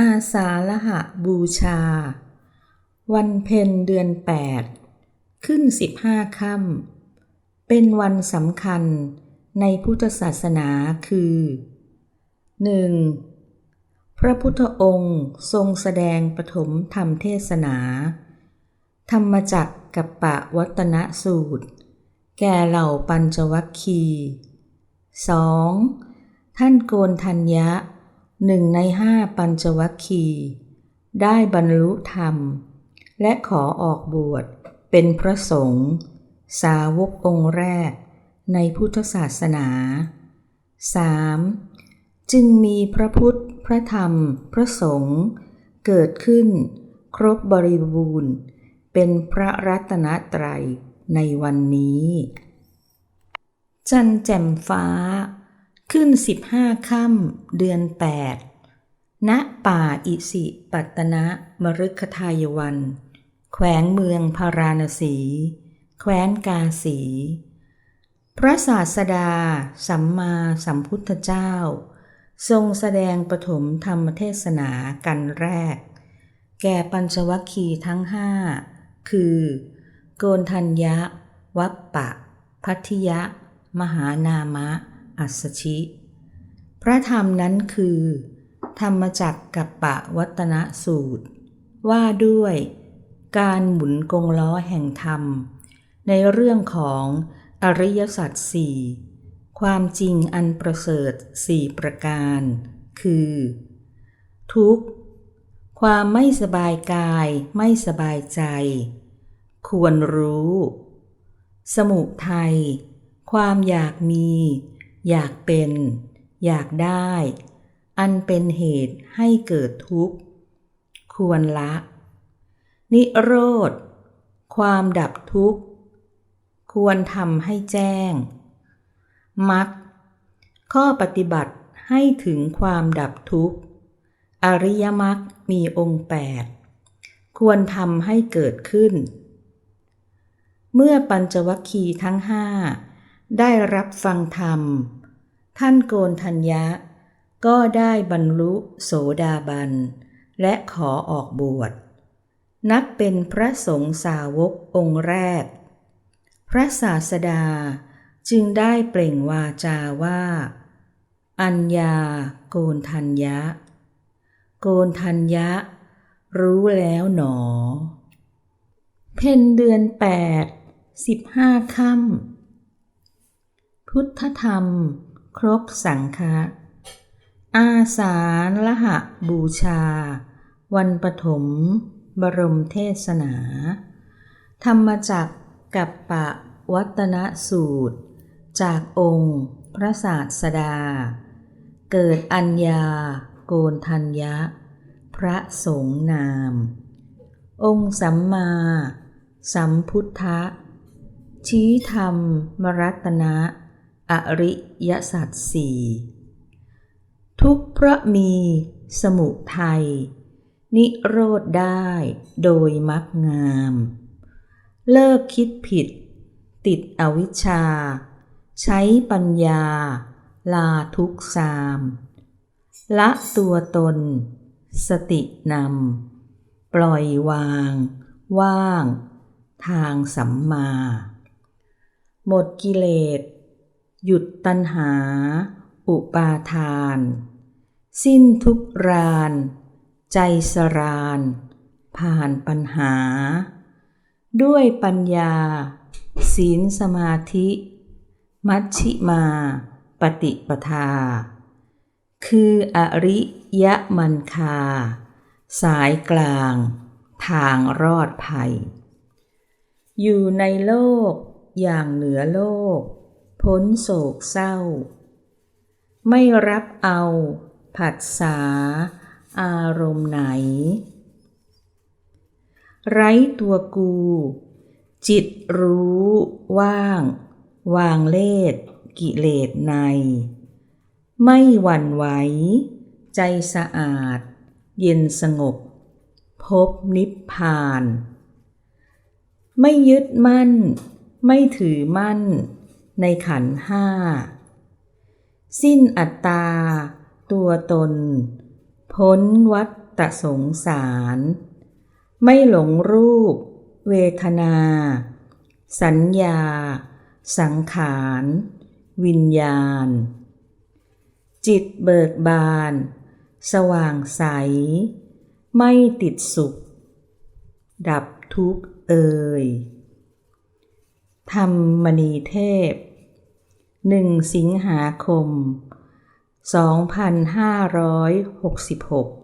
อาสาฬหะบูชา วันเพ็ญเดือนแปดขึ้นสิบห้าค่ำเป็นวันสำคัญในพุทธศาสนาคือ 1. พระพุทธองค์ทรงแสดงปฐมธรรมเทศนา ธรรมจักกับปะวัตนสูตร แก่เหล่าปัญจวัคคีย์ 2. ท่านโกนทัญญะ หนึ่งในห้าปัญจวัคคีย์ได้บรรลุธรรม และขอออกบวชเป็นพระสงฆ์สาวกองค์แรกในพุทธศาสนา 3. จึงมีพระพุทธ พระธรรม พระสงฆ์เกิดขึ้น ครบบริบูรณ์ เป็นพระรัตนตรัยในวันนี้ จันแจ่มฟ้า ขึ้นสิบห้าค่ำเดือนแปดณป่าอิสิปัตนะมฤคทายวัน แขวงเมืองพาราณสี แคว้นกาสี พระศาสดา สัมมาสัมพุทธเจ้า ทรงแสดงปฐมธรรมเทศนากันแรก แก่ปัญจวัคคีย์ทั้งห้า คือ โกนทัญญะ วัปปะ พัทธิยะ มหานามะ อัสชิ พระธรรมนั้นคือ ธรรมจักกับปะวัตนสูตร ว่าด้วยการหมุนกงล้อแห่งธรรม ในเรื่องของอริยสัจสี่ความจริงอันประเสริฐสี่ประการ คือ ทุกข์ ความไม่สบายกายไม่สบายใจ ควรรู้ สมุทัยความอยากมี อยากเป็น อยากได้ อันเป็นเหตุให้เกิดทุกข์ ควรละ นิโรธ ความดับทุกข์ ควรทำให้แจ้ง มักข้อปฏิบัติให้ถึงความดับทุกข์ อริยมรรคมีองค์แปดควรทำให้เกิดขึ้น เมื่อปัญจวัคคีย์ทั้งห้า ได้รับฟังธรรม ท่านโกนทัญญะ ก็ได้บรรลุโสดาบัน และขอออกบวช นับเป็นพระสงฆ์สาวกองค์แรก พระศาสดาจึงได้เปล่งวาจาว่า อัญญาโกนทัญญะ โกนทัญญะ รู้แล้วหนอ เพนเดือนแปดสิบห้าค่ำ พุทธธรรม ครบสังฆะอาสาฬหะบูชา วันปฐม บรมเทศนา ธรรมจักกับปะวัตนสูตร จากองค์พระศาสดา เกิดอัญญาโกนทัญญะ พระสงฆ์นาม องค์สัมมา สัมพุทธะชี้ธรรมมรัตนะ อริยสัจสี่ทุกพระมีสมุทัยนิโรธได้โดยมักงาม เลิกคิดผิด ติดอวิชชา ใช้ปัญญา ลาทุกสาม ละตัวตน สตินำ ปล่อยวาง ว่าง ทางสัมมา หมดกิเลส หยุดตัณหา อุปาทาน สิ้นทุกราน ใจสราน ผ่านปัญหา ด้วยปัญญา ศีลสมาธิ มัชชิมา ปฏิปทา คืออริยมันคา สายกลาง ทางรอดภัย อยู่ในโลกอย่างเหนือโลก พ้นโศกเศร้า ไม่รับเอา ผัสสา อารมณ์ไหน ไร้ตัวกู จิตรู้ว่าง วางเลสกิเลสใน ไม่หวั่นไหว ใจสะอาด เย็นสงบ พบนิพพาน ไม่ยึดมั่น ไม่ถือมั่น ในขันห้า สิ้นอัตตา ตัวตน พ้นวัฏฏตสงสาร ไม่หลงรูป เวทนา สัญญา สังขาร วิญญาณ จิตเบิกบาน สว่างใส ไม่ติดสุข ดับทุกข์เอ่ย ธรรมมณีเทพ 1 สิงหาคม 2566